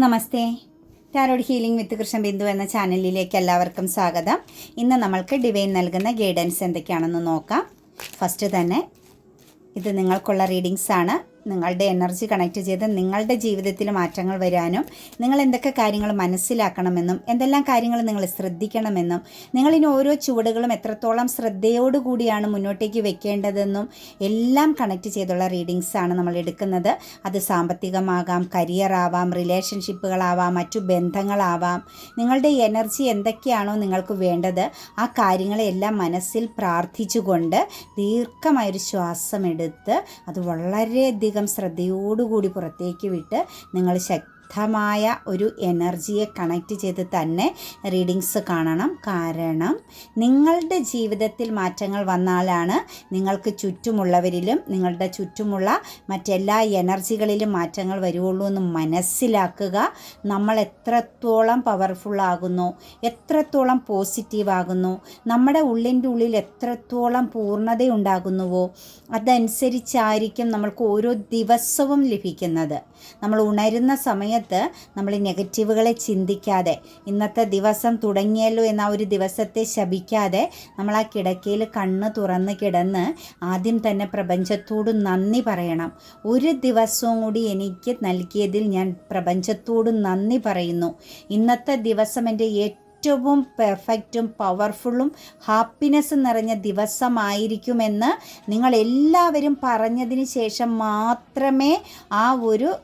Namaste. Tarot healing with Krishna Bindu എന്ന ചാനലിലേക്ക് എല്ലാവർക്കും സ്വാഗതം. ഇന്ന് നമ്മൾക്ക് ഡിവൈൻ നൽകുന്ന ഗൈഡൻസ് എന്തൊക്കെയാണെന്ന് നോക്കാം. ഫസ്റ്റ് തന്നെ ഇത് നിങ്ങൾക്കുള്ള റീഡിങ്സ് ആണ് നിങ്ങളുടെ എനർജി കണക്ട് ചെയ്ത് നിങ്ങളുടെ ജീവിതത്തിൽ മാറ്റങ്ങൾ വരാനും നിങ്ങൾ എന്തൊക്കെ കാര്യങ്ങൾ മനസ്സിലാക്കണമെന്നും എന്തെല്ലാം കാര്യങ്ങൾ നിങ്ങൾ ശ്രദ്ധിക്കണമെന്നും നിങ്ങളിനി ഓരോ ചുവടുകളും എത്രത്തോളം ശ്രദ്ധയോടുകൂടിയാണ് മുന്നോട്ടേക്ക് വെക്കേണ്ടതെന്നും എല്ലാം കണക്ട് ചെയ്തുള്ള റീഡിങ്സ് ആണ് നമ്മൾ എടുക്കുന്നത്. അത് സാമ്പത്തികമാകാം കരിയർ ആവാം റിലേഷൻഷിപ്പുകളാവാം മറ്റു ബന്ധങ്ങളാവാം നിങ്ങളുടെ എനർജി എന്തൊക്കെയാണോ നിങ്ങൾക്ക് വേണ്ടത് ആ കാര്യങ്ങളെല്ലാം മനസ്സിൽ പ്രാർത്ഥിച്ചുകൊണ്ട് ദീർഘമായൊരു ശ്വാസമെടുത്ത് അത് വളരെയധികം ശ്രദ്ധയോടുകൂടി പുറത്തേക്ക് വിട്ട് നിങ്ങൾ ശക്തമായ ഒരു എനർജിയെ കണക്ട് ചെയ്ത് തന്നെ റീഡിങ്സ് കാണണം. കാരണം നിങ്ങളുടെ ജീവിതത്തിൽ മാറ്റങ്ങൾ വന്നാലാണ് നിങ്ങൾക്ക് ചുറ്റുമുള്ളവരിലും നിങ്ങളുടെ ചുറ്റുമുള്ള മറ്റെല്ലാ എനർജികളിലും മാറ്റങ്ങൾ വരുവുള്ളൂ എന്ന് മനസ്സിലാക്കുക. നമ്മൾ എത്രത്തോളം പവർഫുൾ ആകുന്നു എത്രത്തോളം പോസിറ്റീവ് ആകുന്നു നമ്മുടെ ഉള്ളിന്റെ ഉള്ളിൽ എത്രത്തോളം പൂർണതയുണ്ടാകുന്നുവോ അതനുസരിച്ചായിരിക്കും നമ്മൾക്ക് ഓരോ ദിവസവും ലഭിക്കുന്നത്. നമ്മൾ ഉണരുന്ന സമയത്ത് നമ്മൾ നെഗറ്റീവുകളെ ചിന്തിക്കാതെ ഇന്നത്തെ ദിവസം തുടങ്ങിയല്ലോ എന്ന ഒരു ദിവസത്തെ ശപിക്കാതെ നമ്മൾ ആ കിടക്കയിൽ കണ്ണ് തുറന്ന് കിടന്ന് ആദ്യം തന്നെ പ്രപഞ്ചത്തോട് നന്ദി പറയണം. ഒരു ദിവസവും കൂടി എനിക്ക് നൽകിയതിൽ ഞാൻ പ്രപഞ്ചത്തോട് നന്ദി പറയുന്നു. ഇന്നത്തെ ദിവസം എന്റെ ഏറ്റവും ഏറ്റവും പെർഫെക്റ്റും പവർഫുള്ളും ഹാപ്പിനെസ് നിറഞ്ഞ ദിവസമായിരിക്കുമെന്ന് നിങ്ങൾ എല്ലാവരും പറഞ്ഞതിന് ശേഷം മാത്രമേ ആ ഒരു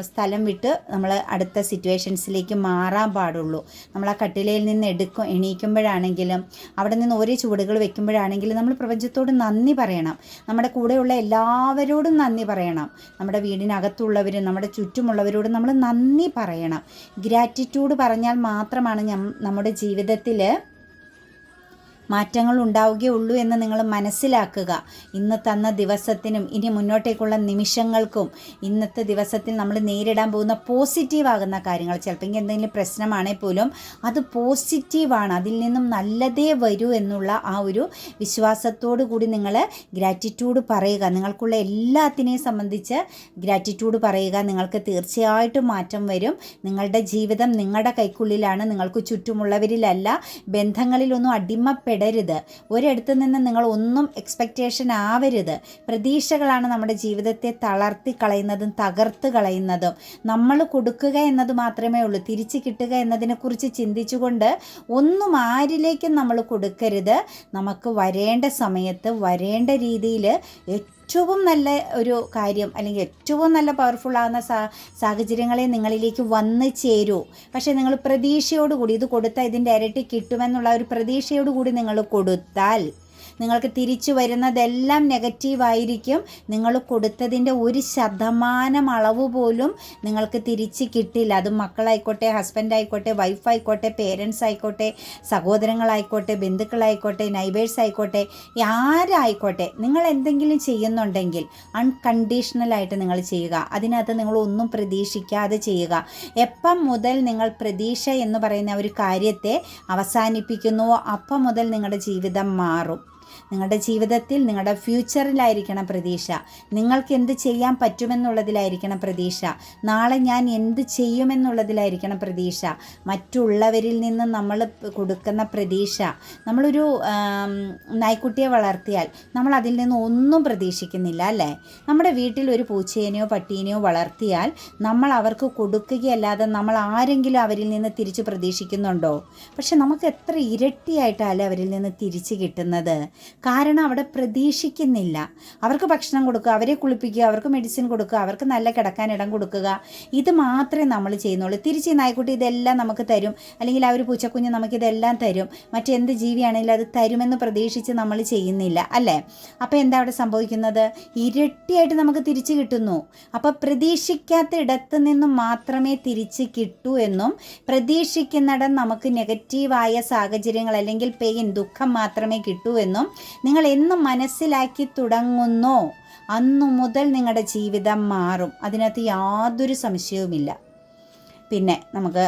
സ്ഥലം വിട്ട് നമ്മൾ അടുത്ത സിറ്റുവേഷൻസിലേക്ക് മാറാൻ പാടുള്ളൂ. നമ്മൾ ആ കട്ടിലയിൽ നിന്ന് എടുക്കും എണീക്കുമ്പോഴാണെങ്കിലും അവിടെ നിന്ന് ഓരോ ചുവടുകൾ വെക്കുമ്പോഴാണെങ്കിലും നമ്മൾ പ്രപഞ്ചത്തോട് നന്ദി പറയണം. നമ്മുടെ കൂടെയുള്ള എല്ലാവരോടും നന്ദി പറയണം. നമ്മുടെ വീടിനകത്തുള്ളവരും നമ്മുടെ ചുറ്റുമുള്ളവരോടും നമ്മൾ നന്ദി പറയണം. ഗ്രാറ്റിറ്റ്യൂഡ് പറഞ്ഞാൽ മാത്രമാണ് ഞം- നമ്മുടെ ജീവിതത്തിൽ മാറ്റങ്ങൾ ഉണ്ടാവുകയുള്ളൂ എന്ന് നിങ്ങൾ മനസ്സിലാക്കുക. ഇന്ന് തന്ന ദിവസത്തിനും ഇനി മുന്നോട്ടേക്കുള്ള നിമിഷങ്ങൾക്കും ഇന്നത്തെ ദിവസത്തിൽ നമ്മൾ നേരിടാൻ പോകുന്ന പോസിറ്റീവ് ആകുന്ന കാര്യങ്ങൾ. ചിലപ്പോൾ എന്തെങ്കിലും പ്രശ്നമാണെങ്കിൽ പോലും അത് പോസിറ്റീവാണ്. അതിൽ നിന്നും നല്ലതേ വരൂ എന്നുള്ള ആ ഒരു വിശ്വാസത്തോടു കൂടി നിങ്ങൾ ഗ്രാറ്റിറ്റ്യൂഡ് പറയുക. നിങ്ങൾക്കുള്ള എല്ലാത്തിനെയും സംബന്ധിച്ച് ഗ്രാറ്റിറ്റ്യൂഡ് പറയുക. നിങ്ങൾക്ക് തീർച്ചയായിട്ടും മാറ്റം വരും. നിങ്ങളുടെ ജീവിതം നിങ്ങളുടെ കൈക്കുള്ളിലാണ്. നിങ്ങൾക്ക് ചുറ്റുമുള്ളവരിലല്ല ബന്ധങ്ങളിലൊന്നും അടിമപ്പെടരുത് ഒരിടത്തു നിന്ന് നിങ്ങൾ ഒന്നും എക്സ്പെക്റ്റേഷൻ ആവരുത്. പ്രതീക്ഷകളാണ് നമ്മുടെ ജീവിതത്തെ തളർത്തി കളയുന്നതും തകർത്ത് കളയുന്നതും. നമ്മൾ കൊടുക്കുക എന്നത് മാത്രമേ ഉള്ളൂ. തിരിച്ച് കിട്ടുക എന്നതിനെക്കുറിച്ച് ചിന്തിച്ചുകൊണ്ട് ഒന്നും ആരിലേക്കും നമ്മൾ കൊടുക്കരുത്. നമുക്ക് വരേണ്ട സമയത്ത് വരേണ്ട രീതിയിൽ ഏറ്റവും നല്ല ഒരു കാര്യം അല്ലെങ്കിൽ ഏറ്റവും നല്ല പവർഫുൾ ആകുന്ന സാ സാഹചര്യങ്ങളെ നിങ്ങളിലേക്ക് വന്ന് ചേരൂ. പക്ഷേ നിങ്ങൾ പ്രതീക്ഷയോടുകൂടി ഇത് കൊടുത്താൽ ഇതിന്റെ ഇരട്ടി കിട്ടുമെന്നുള്ള ഒരു പ്രതീക്ഷയോടുകൂടി നിങ്ങൾ കൊടുത്താൽ നിങ്ങൾക്ക് തിരിച്ചു വരുന്നതെല്ലാം നെഗറ്റീവായിരിക്കും. നിങ്ങൾ കൊടുത്തതിന്റെ ഒരു ശതമാനം അളവ് പോലും നിങ്ങൾക്ക് തിരിച്ച് കിട്ടില്ല. അത് മക്കളായിക്കോട്ടെ ഹസ്ബൻഡ് ആയിക്കോട്ടെ വൈഫായിക്കോട്ടെ പേരൻസ് ആയിക്കോട്ടെ സഹോദരങ്ങളായിക്കോട്ടെ ബന്ധുക്കളായിക്കോട്ടെ നൈബേഴ്സ് ആയിക്കോട്ടെ ആരായിക്കോട്ടെ നിങ്ങൾ എന്തെങ്കിലും ചെയ്യുന്നുണ്ടെങ്കിൽ അൺകണ്ടീഷണലായിട്ട് നിങ്ങൾ ചെയ്യുക. അതിനകത്ത് നിങ്ങൾ ഒന്നും പ്രതീക്ഷിക്കാതെ ചെയ്യുക. എപ്പം മുതൽ നിങ്ങൾ പ്രതീക്ഷ എന്ന് പറയുന്ന ഒരു കാര്യത്തെ അവസാനിപ്പിക്കുന്നുവോ അപ്പം മുതൽ നിങ്ങളുടെ ജീവിതം മാറും. നിങ്ങളുടെ ജീവിതത്തിൽ നിങ്ങളുടെ ഫ്യൂച്ചറിലായിരിക്കണം പ്രതീക്ഷ. നിങ്ങൾക്ക് എന്ത് ചെയ്യാൻ പറ്റുമെന്നുള്ളതിലായിരിക്കണം പ്രതീക്ഷ. നാളെ ഞാൻ എന്ത് ചെയ്യുമെന്നുള്ളതിലായിരിക്കണം പ്രതീക്ഷ. മറ്റുള്ളവരിൽ നിന്ന് നമ്മൾ കൊടുക്കുന്ന പ്രതീക്ഷ. നമ്മളൊരു നായ്ക്കുട്ടിയെ വളർത്തിയാൽ നമ്മൾ അതിൽ നിന്ന് ഒന്നും പ്രതീക്ഷിക്കുന്നില്ല അല്ലേ? നമ്മുടെ വീട്ടിൽ ഒരു പൂച്ചേനെയോ പട്ടീനെയോ വളർത്തിയാൽ നമ്മൾ അവർക്ക് കൊടുക്കുകയല്ലാതെ നമ്മൾ ആരെങ്കിലും അവരിൽ നിന്ന് തിരിച്ച് പ്രതീക്ഷിക്കുന്നുണ്ടോ? പക്ഷെ നമുക്ക് എത്ര ഇരട്ടിയായിട്ടല്ലേ അവരിൽ നിന്ന് തിരിച്ച് കിട്ടുന്നത്? കാരണം അവിടെ പ്രതീക്ഷിക്കുന്നില്ല. അവർക്ക് ഭക്ഷണം കൊടുക്കുക അവരെ കുളിപ്പിക്കുക അവർക്ക് മെഡിസിൻ കൊടുക്കുക അവർക്ക് നല്ല കിടക്കാൻ ഇടം കൊടുക്കുക. ഇത് മാത്രമേ നമ്മൾ ചെയ്യുന്നുള്ളൂ. തിരിച്ച് നായ്ക്കുട്ടി ഇതെല്ലാം നമുക്ക് തരും. അല്ലെങ്കിൽ ആ ഒരു പൂച്ചക്കുഞ്ഞ് നമുക്കിതെല്ലാം തരും. മറ്റെന്ത് ജീവിയാണെങ്കിലും അത് തരുമെന്ന് പ്രതീക്ഷിച്ച് നമ്മൾ ചെയ്യുന്നില്ല അല്ലേ? അപ്പോൾ എന്താ അവിടെ സംഭവിക്കുന്നത്? ഇരട്ടിയായിട്ട് നമുക്ക് തിരിച്ച് കിട്ടുന്നു. അപ്പോൾ പ്രതീക്ഷിക്കാത്ത ഇടത്ത് നിന്നും മാത്രമേ തിരിച്ച് കിട്ടൂ എന്നും പ്രതീക്ഷിക്കുന്നിടം നമുക്ക് നെഗറ്റീവായ സാഹചര്യങ്ങൾ അല്ലെങ്കിൽ പെയിൻ ദുഃഖം മാത്രമേ കിട്ടൂ എന്നും നിങ്ങൾ എന്ന് മനസ്സിലാക്കി തുടങ്ങുന്നോ. അന്നു മുതൽ നിങ്ങളുടെ ജീവിതം മാറും. അതിനകത്ത് യാതൊരു സംശയവുമില്ല. പിന്നെ നമുക്ക്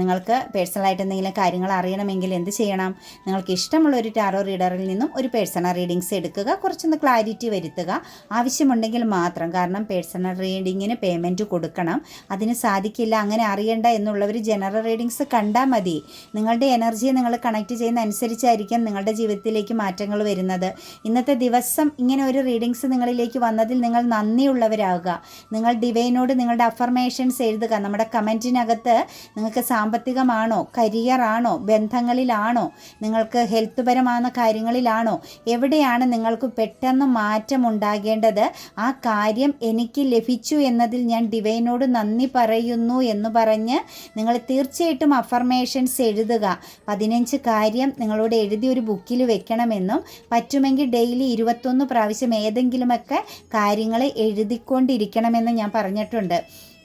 നിങ്ങൾക്ക് പേഴ്സണലായിട്ട് എന്തെങ്കിലും കാര്യങ്ങൾ അറിയണമെങ്കിൽ എന്ത് ചെയ്യണം? നിങ്ങൾക്ക് ഇഷ്ടമുള്ള ഒരു ടാറോ റീഡറിൽ നിന്നും ഒരു പേഴ്സണൽ റീഡിങ്സ് എടുക്കുക. കുറച്ചൊന്ന് ക്ലാരിറ്റി വരുത്തുക. ആവശ്യമുണ്ടെങ്കിൽ മാത്രം കാരണം പേഴ്സണൽ റീഡിങ്ങിന് പേയ്മെന്റ് കൊടുക്കണം. അതിന് സാധിക്കില്ല അങ്ങനെ അറിയണ്ട എന്നുള്ളവർ ജനറൽ റീഡിങ്സ് കണ്ടാൽ മതി. നിങ്ങളുടെ എനർജിയെ നിങ്ങൾ കണക്ട് ചെയ്യുന്ന അനുസരിച്ചായിരിക്കും നിങ്ങളുടെ ജീവിതത്തിലേക്ക് മാറ്റങ്ങൾ വരുന്നത്. ഇന്നത്തെ ദിവസം ഇങ്ങനെ ഒരു റീഡിങ്സ് നിങ്ങളിലേക്ക് വന്നതിൽ നിങ്ങൾ നന്ദിയുള്ളവരാകുക. നിങ്ങൾ ഡിവൈനോട് നിങ്ങളുടെ അഫർമേഷൻസ് എഴുതുക. നമ്മുടെ കമന്റിനകത്ത് നിങ്ങൾക്ക് സാമ്പത്തികമാണോ കരിയറാണോ ബന്ധങ്ങളിലാണോ നിങ്ങൾക്ക് ഹെൽത്ത് പരമാകുന്ന കാര്യങ്ങളിലാണോ എവിടെയാണ് നിങ്ങൾക്ക് പെട്ടെന്ന് മാറ്റം ഉണ്ടാകേണ്ടത് ആ കാര്യം എനിക്ക് ലഭിച്ചു എന്നതിൽ ഞാൻ ഡിവൈനോട് നന്ദി പറയുന്നു എന്ന് പറഞ്ഞ് നിങ്ങൾ തീർച്ചയായിട്ടും അഫർമേഷൻസ് എഴുതുക. പതിനഞ്ച് കാര്യം നിങ്ങളോട് എഴുതി ഒരു ബുക്കിൽ വെക്കണമെന്നും പറ്റുമെങ്കിൽ ഡെയിലി ഇരുപത്തൊന്ന് പ്രാവശ്യം ഏതെങ്കിലുമൊക്കെ കാര്യങ്ങൾ എഴുതിക്കൊണ്ടിരിക്കണമെന്ന് ഞാൻ പറഞ്ഞിട്ടുണ്ട്.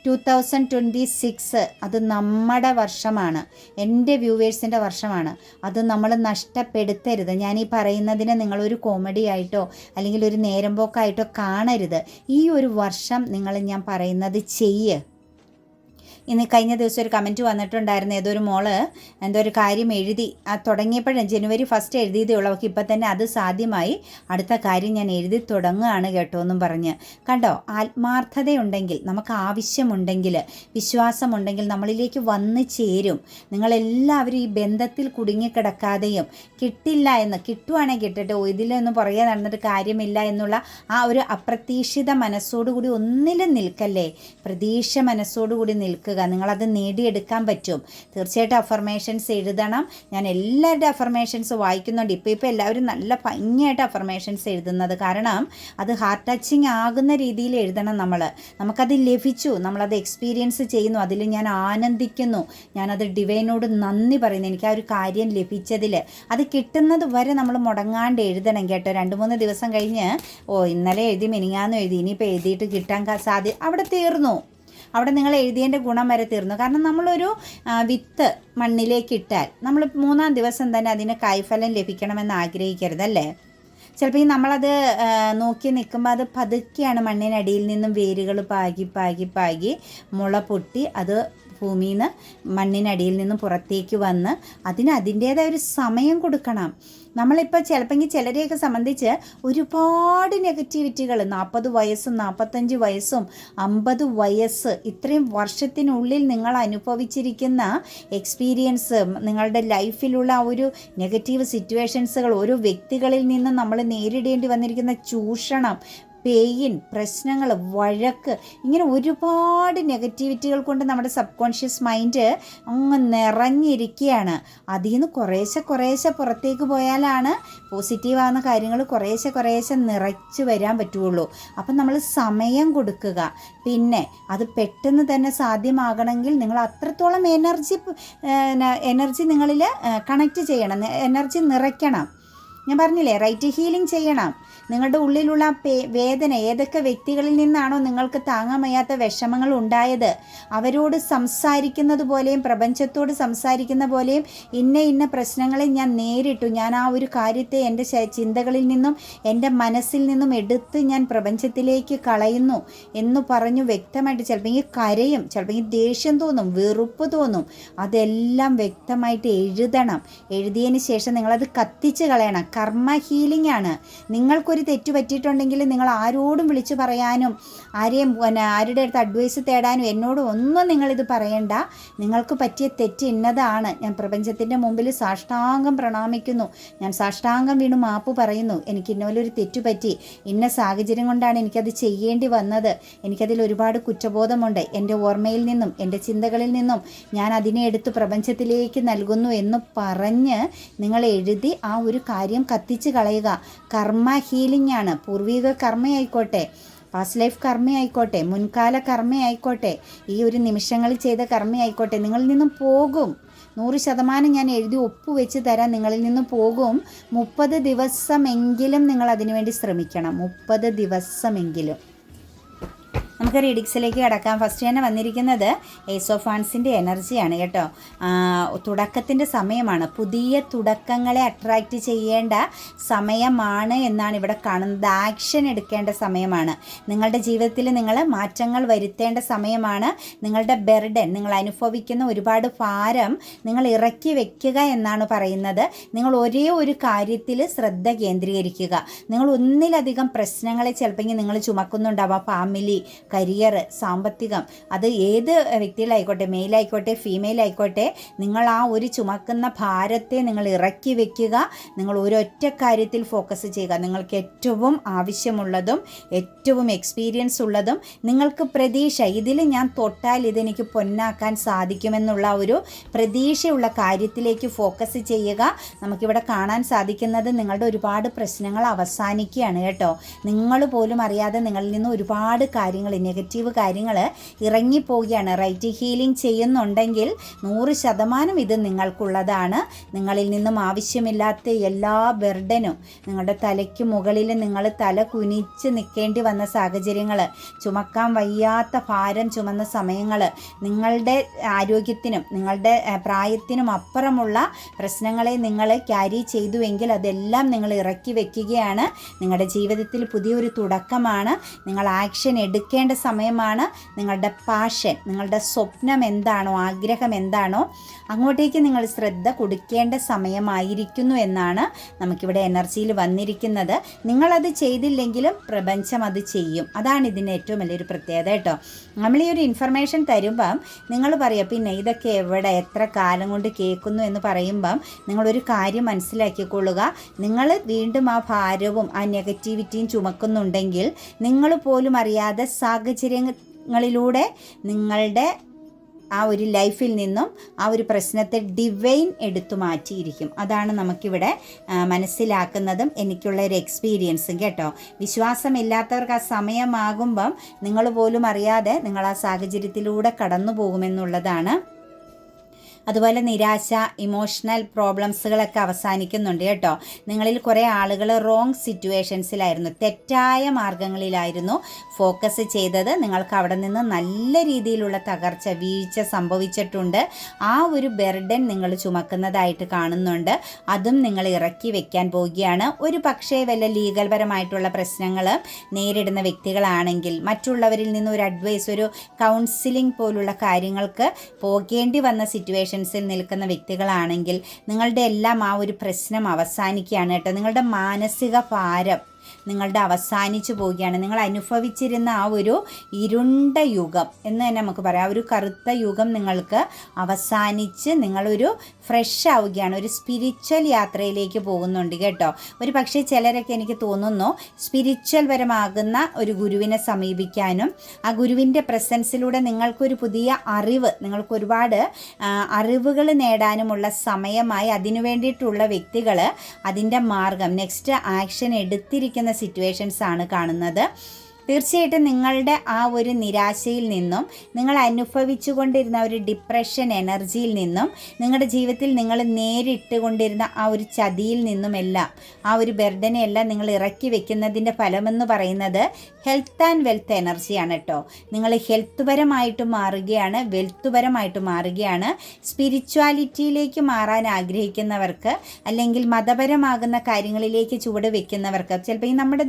ടു തൗസൻഡ് ട്വന്റി സിക്സ് അത് നമ്മുടെ വർഷമാണ്. എന്റെ വ്യൂവേഴ്സിന്റെ വർഷമാണ്. അത് നമ്മൾ നഷ്ടപ്പെടുത്തരുത്. ഞാൻ ഈ പറയുന്നതിനെ നിങ്ങളൊരു കോമഡി ആയിട്ടോ അല്ലെങ്കിൽ ഒരു നേരം പോക്കായിട്ടോ കാണരുത്. ഈ ഒരു വർഷം നിങ്ങൾ ഞാൻ പറയുന്നത് ചെയ്യ്. ഇന്ന് കഴിഞ്ഞ ദിവസം ഒരു കമന്റ് വന്നിട്ടുണ്ടായിരുന്നു. ഏതോ ഒരു മോൾ എന്തോ ഒരു കാര്യം എഴുതി. ആ തുടങ്ങിയപ്പോഴും ജനുവരി ഫസ്റ്റ് എഴുതിയതേ ഉള്ളൂ. അവൾക്ക് ഇപ്പം തന്നെ അത് സാധ്യമായി. അടുത്ത കാര്യം ഞാൻ എഴുതി തുടങ്ങുകയാണ് കേട്ടോ എന്നും പറഞ്ഞ്. കണ്ടോ? ആത്മാർത്ഥതയുണ്ടെങ്കിൽ നമുക്ക് ആവശ്യമുണ്ടെങ്കിൽ വിശ്വാസമുണ്ടെങ്കിൽ നമ്മളിലേക്ക് വന്ന് ചേരും. നിങ്ങളെല്ലാവരും ഈ ബന്ധത്തിൽ കുടുങ്ങിക്കിടക്കാതെയും കിട്ടില്ല എന്ന് കിട്ടുവാണെങ്കിൽ കിട്ടട്ടെ ഇതിലൊന്നും പുറകെ നടന്നിട്ട് കാര്യമില്ല എന്നുള്ള ആ ഒരു അപ്രതീക്ഷിത മനസ്സോടുകൂടി ഒന്നിലും നിൽക്കല്ലേ? പ്രതീക്ഷ മനസ്സോടുകൂടി നിൽക്കുക നിങ്ങളത് നേടിയെടുക്കാൻ പറ്റും. തീർച്ചയായിട്ടും അഫർമേഷൻസ് എഴുതണം. ഞാൻ എല്ലാവരുടെ അഫർമേഷൻസ് വായിക്കുന്നുണ്ട്. ഇപ്പോൾ ഇപ്പോൾ എല്ലാവരും നല്ല ഭംഗിയായിട്ട് അഫർമേഷൻസ് എഴുതുന്നത്. കാരണം അത് ഹാർട്ട് ടച്ചിങ് ആകുന്ന രീതിയിൽ എഴുതണം നമ്മൾ നമുക്കത് ലഭിച്ചു. നമ്മളത് എക്സ്പീരിയൻസ് ചെയ്യുന്നു. അതിൽ ഞാൻ ആനന്ദിക്കുന്നു. ഞാനത് ഡിവൈനോട് നന്ദി പറയുന്നു. എനിക്ക് ആ ഒരു കാര്യം ലഭിച്ചതിൽ അത് കിട്ടുന്നത് വരെ നമ്മൾ മുടങ്ങാണ്ട് എഴുതണം കേട്ടോ. രണ്ട് മൂന്ന് ദിവസം കഴിഞ്ഞ് ഓ ഇന്നലെ എഴുതി മിനിങ്ങാന്ന് എഴുതി. ഇനിയിപ്പോൾ എഴുതിയിട്ട് കിട്ടാൻ സാധ്യത സാധ്യ അവിടെ തീർന്നു. അവിടെ നിങ്ങൾ എഴുതിയതിന്റെ ഗുണം വരെ തീർന്നു. കാരണം നമ്മളൊരു വിത്ത് മണ്ണിലേക്ക് ഇട്ടാൽ നമ്മൾ മൂന്നാം ദിവസം തന്നെ അതിന് കായ്ഫലം ലഭിക്കണമെന്ന് ആഗ്രഹിക്കരുതല്ലേ ചിലപ്പോൾ ഈ നമ്മളത് നോക്കി നിൽക്കുമ്പോൾ അത് പതുക്കെയാണ് മണ്ണിനടിയിൽ നിന്നും വേരുകൾ പാകി പാകി പാകി മുള പൊട്ടി അത് ഭൂമിയിൽ നിന്ന് മണ്ണിനടിയിൽ നിന്നും പുറത്തേക്ക് വന്ന് അതിന് അതിന്റേതായ ഒരു സമയം കൊടുക്കണം. നമ്മളിപ്പോൾ ചിലപ്പോൾ ചിലരെയൊക്കെ സംബന്ധിച്ച് ഒരുപാട് നെഗറ്റിവിറ്റികൾ നാൽപ്പത് വയസ്സും നാൽപ്പത്തഞ്ച് വയസ്സും അമ്പത് വയസ്സ് ഇത്രയും വർഷത്തിനുള്ളിൽ നിങ്ങൾ അനുഭവിച്ചിരിക്കുന്ന എക്സ്പീരിയൻസ് നിങ്ങളുടെ ലൈഫിലുള്ള ഒരു നെഗറ്റീവ് സിറ്റുവേഷൻസുകൾ ഓരോ വ്യക്തികളിൽ നിന്ന് നമ്മൾ നേരിടേണ്ടി വന്നിരിക്കുന്ന ചൂഷണം പെയിൻ പ്രശ്നങ്ങൾ വഴക്ക് ഇങ്ങനെ ഒരുപാട് നെഗറ്റിവിറ്റികൾ കൊണ്ട് നമ്മുടെ സബ് കോൺഷ്യസ് മൈൻഡ് അങ്ങ് നിറഞ്ഞിരിക്കുകയാണ്. അതിൽ നിന്ന് കുറേശ്ശെ കുറേശ്ശെ പുറത്തേക്ക് പോയാലാണ് പോസിറ്റീവാകുന്ന കാര്യങ്ങൾ കുറേശ്ശെ കുറേശ്ശെ നിറച്ച് വരാൻ പറ്റുള്ളൂ. അപ്പം നമ്മൾ സമയം കൊടുക്കുക. പിന്നെ അത് പെട്ടെന്ന് തന്നെ സാധ്യമാകണമെങ്കിൽ നിങ്ങൾ അത്രത്തോളം എനർജി എനർജി നിങ്ങളിൽ കണക്റ്റ് ചെയ്യണം. എനർജി നിറയ്ക്കണം. ഞാൻ പറഞ്ഞില്ലേ റൈറ്റ് ഹീലിംഗ് ചെയ്യണം. നിങ്ങളുടെ ഉള്ളിലുള്ള വേദന ഏതൊക്കെ വ്യക്തികളിൽ നിന്നാണോ നിങ്ങൾക്ക് താങ്ങാൻ വയ്യാത്ത വിഷമങ്ങൾ ഉണ്ടായത്? അവരോട് സംസാരിക്കുന്നത് പോലെയും പ്രപഞ്ചത്തോട് സംസാരിക്കുന്ന പോലെയും ഇന്ന ഇന്ന പ്രശ്നങ്ങളെ ഞാൻ നേരിട്ടു. ഞാൻ ആ ഒരു കാര്യത്തെ എന്റെ ചിന്തകളിൽ നിന്നും എന്റെ മനസ്സിൽ നിന്നും എടുത്ത് ഞാൻ പ്രപഞ്ചത്തിലേക്ക് കളയുന്നു എന്ന് പറഞ്ഞു വ്യക്തമായിട്ട് ചിലപ്പോൾ ഈ കരയും ചിലപ്പോൾ ഈ ദേഷ്യം തോന്നും വെറുപ്പ് തോന്നും. അതെല്ലാം വ്യക്തമായിട്ട് എഴുതണം. എഴുതിയതിന് ശേഷം നിങ്ങളത് കത്തിച്ച് കളയണം. കർമ്മ ഹീലിംഗ് ആണ്. നിങ്ങൾക്കൊരു തെറ്റ് പറ്റിയിട്ടുണ്ടെങ്കിൽ നിങ്ങൾ ആരോടും വിളിച്ചു പറയാനും ആരെയും പിന്നെ ആരുടെ അടുത്ത് അഡ്വൈസ് തേടാനും എന്നോട് ഒന്നും നിങ്ങളിത് പറയണ്ട. നിങ്ങൾക്ക് പറ്റിയ തെറ്റ് ഇന്നതാണ്. ഞാൻ പ്രപഞ്ചത്തിന്റെ മുമ്പിൽ സാഷ്ടാംഗം പ്രണാമിക്കുന്നു. ഞാൻ സാഷ്ടാംഗം വീണ് മാപ്പ് പറയുന്നു. എനിക്ക് ഇന്നോലൊരു തെറ്റ് പറ്റി. ഇന്ന സാഹചര്യം കൊണ്ടാണ് എനിക്കത് ചെയ്യേണ്ടി വന്നത്. എനിക്കതിൽ ഒരുപാട് കുറ്റബോധമുണ്ട്. എന്റെ ഓർമ്മയിൽ നിന്നും എന്റെ ചിന്തകളിൽ നിന്നും ഞാൻ അതിനെ എടുത്ത് പ്രപഞ്ചത്തിലേക്ക് നൽകുന്നു എന്ന് പറഞ്ഞ് നിങ്ങൾ എഴുതി ആ ഒരു കാര്യം കത്തിച്ച് കളയുക. കർമ്മ ഹീലിംഗ് ആണ് പൂർവിക കർമ്മയായിക്കോട്ടെ പാസ്റ്റ് ലൈഫ് കർമ്മയായിക്കോട്ടെ മുൻകാല കർമ്മയായിക്കോട്ടെ ഈ ഒരു നിമിഷങ്ങളിൽ ചെയ്ത കർമ്മയായിക്കോട്ടെ നിങ്ങളിൽ നിന്നും പോകും. നൂറ് ശതമാനം ഞാൻ എഴുതി ഒപ്പുവെച്ച് തരാൻ നിങ്ങളിൽ നിന്ന് പോകും. മുപ്പത് ദിവസമെങ്കിലും നിങ്ങൾ അതിനുവേണ്ടി ശ്രമിക്കണം. മുപ്പത് ദിവസമെങ്കിലും. നമുക്ക് റീഡിക്സിലേക്ക് കിടക്കാം. ഫസ്റ്റ് തന്നെ വന്നിരിക്കുന്നത് ഏസ് ഓഫ് ഫാൻസിന്റെ എനർജിയാണ് കേട്ടോ. തുടക്കത്തിന്റെ സമയമാണ്. പുതിയ തുടക്കങ്ങളെ അട്രാക്റ്റ് ചെയ്യേണ്ട സമയമാണ് എന്നാണ് ഇവിടെ കാണുന്നത്. ആക്ഷൻ എടുക്കേണ്ട സമയമാണ്. നിങ്ങളുടെ ജീവിതത്തിൽ നിങ്ങൾ മാറ്റങ്ങൾ വരുത്തേണ്ട സമയമാണ്. നിങ്ങളുടെ ബെർഡൻ നിങ്ങൾ അനുഭവിക്കുന്ന ഒരുപാട് ഭാരം നിങ്ങൾ ഇറക്കി വെക്കുക എന്നാണ് പറയുന്നത്. നിങ്ങൾ ഒരേ ഒരു കാര്യത്തിൽ ശ്രദ്ധ കേന്ദ്രീകരിക്കുക. നിങ്ങൾ ഒന്നിലധികം പ്രശ്നങ്ങളെ ചിലപ്പോൾ നിങ്ങൾ ചുമക്കുന്നുണ്ടാവാം. ഫാമിലി കരിയർ സാമ്പത്തികം അത് ഏത് വ്യക്തികളായിക്കോട്ടെ മെയിലായിക്കോട്ടെ ഫീമെയിൽ ആയിക്കോട്ടെ നിങ്ങൾ ആ ഒരു ചുമക്കുന്ന ഭാരത്തെ നിങ്ങൾ ഇറക്കി വെക്കുക. നിങ്ങൾ ഒരൊറ്റ കാര്യത്തിൽ ഫോക്കസ് ചെയ്യുക. നിങ്ങൾക്ക് ഏറ്റവും ആവശ്യമുള്ളതും ഏറ്റവും എക്സ്പീരിയൻസ് ഉള്ളതും നിങ്ങൾക്ക് പ്രതീക്ഷ. ഇതിൽ ഞാൻ തൊട്ടാൽ ഇതെനിക്ക് പൊന്നാക്കാൻ സാധിക്കുമെന്നുള്ള ഒരു പ്രതീക്ഷയുള്ള കാര്യത്തിലേക്ക് ഫോക്കസ് ചെയ്യുക. നമുക്കിവിടെ കാണാൻ സാധിക്കുന്നത് നിങ്ങളുടെ ഒരുപാട് പ്രശ്നങ്ങൾ അവസാനിക്കുകയാണ് കേട്ടോ. നിങ്ങൾ പോലും അറിയാതെ നിങ്ങളിൽ നിന്ന് ഒരുപാട് കാര്യങ്ങൾ നെഗറ്റീവ് കാര്യങ്ങൾ ഇറങ്ങിപ്പോവുകയാണ്. റൈറ്റ് ഹീലിംഗ് ചെയ്യുന്നുണ്ടെങ്കിൽ നൂറ് ശതമാനം ഇത് നിങ്ങൾക്കുള്ളതാണ്. നിങ്ങളിൽ നിന്നും ആവശ്യമില്ലാത്ത എല്ലാ ബെർഡനും നിങ്ങളുടെ തലയ്ക്ക് മുകളിൽ നിങ്ങൾ തല കുനിച്ച് നിൽക്കേണ്ടി വന്ന സാഹചര്യങ്ങൾ ചുമക്കാൻ വയ്യാത്ത ഭാരം ചുമന്ന സമയങ്ങൾ നിങ്ങളുടെ ആരോഗ്യത്തിനും നിങ്ങളുടെ പ്രായത്തിനും അപ്പുറമുള്ള പ്രശ്നങ്ങളെ നിങ്ങൾ ക്യാരി ചെയ്തുവെങ്കിൽ അതെല്ലാം നിങ്ങൾ ഇറക്കി വയ്ക്കുകയാണ് നിങ്ങളുടെ ജീവിതത്തിൽ പുതിയൊരു തുടക്കമാണ്. നിങ്ങൾ ആക്ഷൻ എടുക്കേണ്ട സമയമാണ് നിങ്ങളുടെ പാഷൻ നിങ്ങളുടെ സ്വപ്നം എന്താണോ ആഗ്രഹം എന്താണോ അങ്ങോട്ടേക്ക് നിങ്ങൾ ശ്രദ്ധ കൊടുക്കേണ്ട സമയമായിരിക്കുന്നു എന്നാണ് നമുക്കിവിടെ എനർജിയിൽ വന്നിരിക്കുന്നത്. നിങ്ങളത് ചെയ്തില്ലെങ്കിലും പ്രപഞ്ചം അത് ചെയ്യും. അതാണ് ഇതിന്റെ ഏറ്റവും വലിയൊരു പ്രത്യേകത കേട്ടോ. നമ്മൾ ഈ ഒരു ഇൻഫർമേഷൻ തരുമ്പം നിങ്ങൾ പറയുക പിന്നെ ഇതൊക്കെ എവിടെ? എത്ര കാലം കൊണ്ട് കേൾക്കുന്നു? എന്ന് പറയുമ്പം നിങ്ങളൊരു കാര്യം മനസ്സിലാക്കിക്കൊള്ളുക. നിങ്ങൾ വീണ്ടും ആ ഭാരവും ആ നെഗറ്റിവിറ്റിയും ചുമക്കുന്നുണ്ടെങ്കിൽ നിങ്ങൾ പോലും അറിയാതെ സാഹചര്യങ്ങളിലൂടെ നിങ്ങളുടെ ആ ഒരു ലൈഫിൽ നിന്നും ആ ഒരു പ്രശ്നത്തെ ഡിവൈൻ എടുത്തു മാറ്റിയിരിക്കും. അതാണ് നമുക്കിവിടെ മനസ്സിലാക്കുന്നതും എനിക്കുള്ള ഒരു എക്സ്പീരിയൻസും കേട്ടോ. വിശ്വാസമില്ലാത്തവർക്ക് ആ സമയമാകുമ്പം നിങ്ങൾ പോലും അറിയാതെ നിങ്ങൾ ആ സാഹചര്യത്തിലൂടെ കടന്നു പോകുമെന്നുള്ളതാണ് അതുപോലെ നിരാശ ഇമോഷണൽ പ്രോബ്ലംസുകളൊക്കെ അവസാനിക്കുന്നുണ്ട് കേട്ടോ. നിങ്ങളിൽ കുറേ ആളുകൾ റോങ് സിറ്റുവേഷൻസിലായിരുന്നു തെറ്റായ മാർഗങ്ങളിലായിരുന്നു ഫോക്കസ് ചെയ്തത്. നിങ്ങൾക്ക് അവിടെ നിന്ന് നല്ല രീതിയിലുള്ള തകർച്ച വീഴ്ച സംഭവിച്ചിട്ടുണ്ട്. ആ ഒരു ബെർഡൻ നിങ്ങൾ ചുമക്കുന്നതായിട്ട് കാണുന്നുണ്ട്. അതും നിങ്ങൾ ഇറക്കി വെക്കാൻ പോവുകയാണ്. ഒരു പക്ഷേ വല്ല ലീഗൽ പരമായിട്ടുള്ള പ്രശ്നങ്ങൾ നേരിടുന്ന വ്യക്തികളാണെങ്കിൽ മറ്റുള്ളവരിൽ നിന്ന് ഒരു അഡ്വൈസ് ഒരു കൗൺസിലിംഗ് പോലുള്ള കാര്യങ്ങൾക്ക് പോകേണ്ടി വന്ന സിറ്റുവേഷൻ സിറ്റുവേഷൻസിൽ നിൽക്കുന്ന വ്യക്തികളാണെങ്കിൽ നിങ്ങളുടെ എല്ലാം ആ ഒരു പ്രശ്നം അവസാനിക്കുകയാണ് കേട്ടോ. നിങ്ങളുടെ മാനസിക ഭാരം നിങ്ങളുടെ അവസാനിച്ചു പോവുകയാണ്. നിങ്ങൾ അനുഭവിച്ചിരുന്ന ആ ഒരു ഇരുണ്ട യുഗം എന്ന് തന്നെ നമുക്ക് പറയാം. ആ ഒരു കറുത്ത യുഗം നിങ്ങൾക്ക് അവസാനിച്ച് നിങ്ങളൊരു ഫ്രഷ് ആവുകയാണ്. ഒരു സ്പിരിച്വൽ യാത്രയിലേക്ക് പോകുന്നുണ്ട് കേട്ടോ. ഒരു പക്ഷേ ചിലരൊക്കെ എനിക്ക് തോന്നുന്നു സ്പിരിച്വൽ പരമാകുന്ന ഒരു ഗുരുവിനെ സമീപിക്കാനും ആ ഗുരുവിന്റെ പ്രസൻസിലൂടെ നിങ്ങൾക്കൊരു പുതിയ അറിവ് നിങ്ങൾക്ക് ഒരുപാട് അറിവുകൾ നേടാനുമുള്ള സമയമായി അതിനു വേണ്ടിയിട്ടുള്ള വ്യക്തികൾ അതിന്റെ മാർഗം നെക്സ്റ്റ് ആക്ഷൻ എടുത്തിരിക്കുന്ന സിറ്റുവേഷൻസ് ആണ് കാണുന്നത്. തീർച്ചയായിട്ടും നിങ്ങളുടെ ആ ഒരു നിരാശയിൽ നിന്നും നിങ്ങൾ അനുഭവിച്ചു കൊണ്ടിരുന്ന ഒരു ഡിപ്രഷൻ എനർജിയിൽ നിന്നും നിങ്ങളുടെ ജീവിതത്തിൽ നിങ്ങൾ നേരിട്ട് കൊണ്ടിരുന്ന ആ ഒരു ചതിയിൽ നിന്നുമെല്ലാം ആ ഒരു ബെർഡനെയെല്ലാം നിങ്ങൾ ഇറക്കി വെക്കുന്നതിന്റെ ഫലമെന്ന് പറയുന്നത് ഹെൽത്ത് ആൻഡ് വെൽത്ത് എനർജിയാണ് കേട്ടോ. നിങ്ങൾ ഹെൽത്ത് പരമായിട്ട് മാറുകയാണ് വെൽത്ത് പരമായിട്ട് മാറുകയാണ്. സ്പിരിച്വാലിറ്റിയിലേക്ക് മാറാൻ ആഗ്രഹിക്കുന്നവർക്ക് അല്ലെങ്കിൽ മതപരമാകുന്ന കാര്യങ്ങളിലേക്ക് ചുവട് വെക്കുന്നവർക്ക് ചിലപ്പോൾ ഈ നമ്മുടെ